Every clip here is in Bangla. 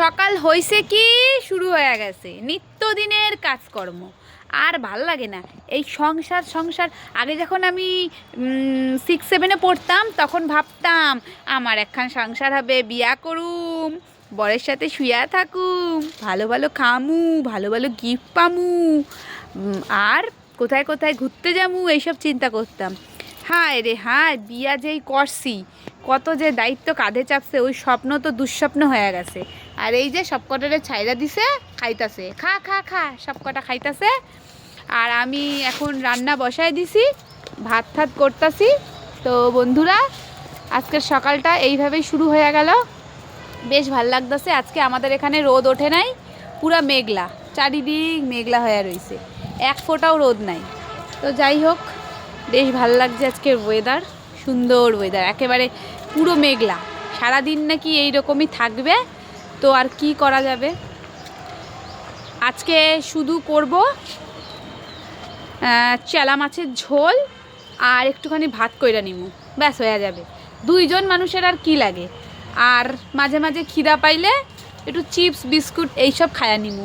সকাল হয়েছে কি? শুরু হয়ে গেছে। নিত্যদিনের কাজকর্ম। আর ভালো লাগে না। এই সংসার সংসার। আগে যখন আমি সিক্স সেভেনে পড়তাম, তখন ভাবতাম, আমার একখান সংসার হবে, বিয়া করুম, বরের সাথে শুয়া থাকুম, ভালো ভালো খামু, ভালো ভালো গিফট পামু আর কোথায় কোথায় ঘুরতে যামু? এইসব চিন্তা করতাম। হায় রে, হায়, বিয়া যেই করছি কত যে দায়িত্ব কাঁধে চাপছে, ওই স্বপ্ন তো দুঃস্বপ্ন হয়ে গেছে। আর এই যে সব কটারে ছাইরা দিছে, খাইতাছে। খা খা খা সব কটা খাইতাছে। আর আমি এখন রান্না বসায় দিছি, ভাত থাত করতাছি। তো বন্ধুরা, আজকের সকালটা এইভাবেই শুরু হয়ে গেল। বেশ ভালো লাগতেছে, আজকে আমাদের এখানে রোদ ওঠে নাই, পুরা মেঘলা, চারিদিক মেঘলা হয়ে রয়েছে এক ফোঁটাও রোদ নাই। তো যাই হোক, বেশ ভালো লাগছে আজকের ওয়েদার সুন্দর ওয়েদার একেবারে পুরো মেঘলা। সারাদিন নাকি এই রকমই থাকবে, তো আর কি করা যাবে? আজকে শুধু করব চেলা মাছের ঝোল আর একটুখানি ভাত কইরা নিমু। ব্যাস, হয়ে যাবে। দুইজন মানুষের আর কি লাগে? আর মাঝে মাঝে খিদা পাইলে একটু চিপস, বিস্কুট এইসব খায়া নিমু।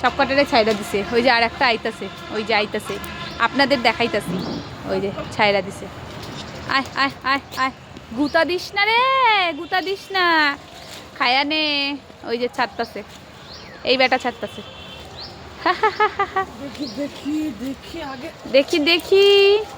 সব কটারে ছাইরা দিছে। ওই যে আর একটা আইতাছে, ওই যে আইতাছে। আপনাদের দেখাইতাছি। ওই যে ছাইরা দিছে। আয় আয় আয় আয়। গুতা দিস না রে গুতা দিস না। খায়া নে ওই যে ছাড়তাছে এই বেটা ছাড়তাছে দেখি দেখি দেখি আগে দেখি দেখি।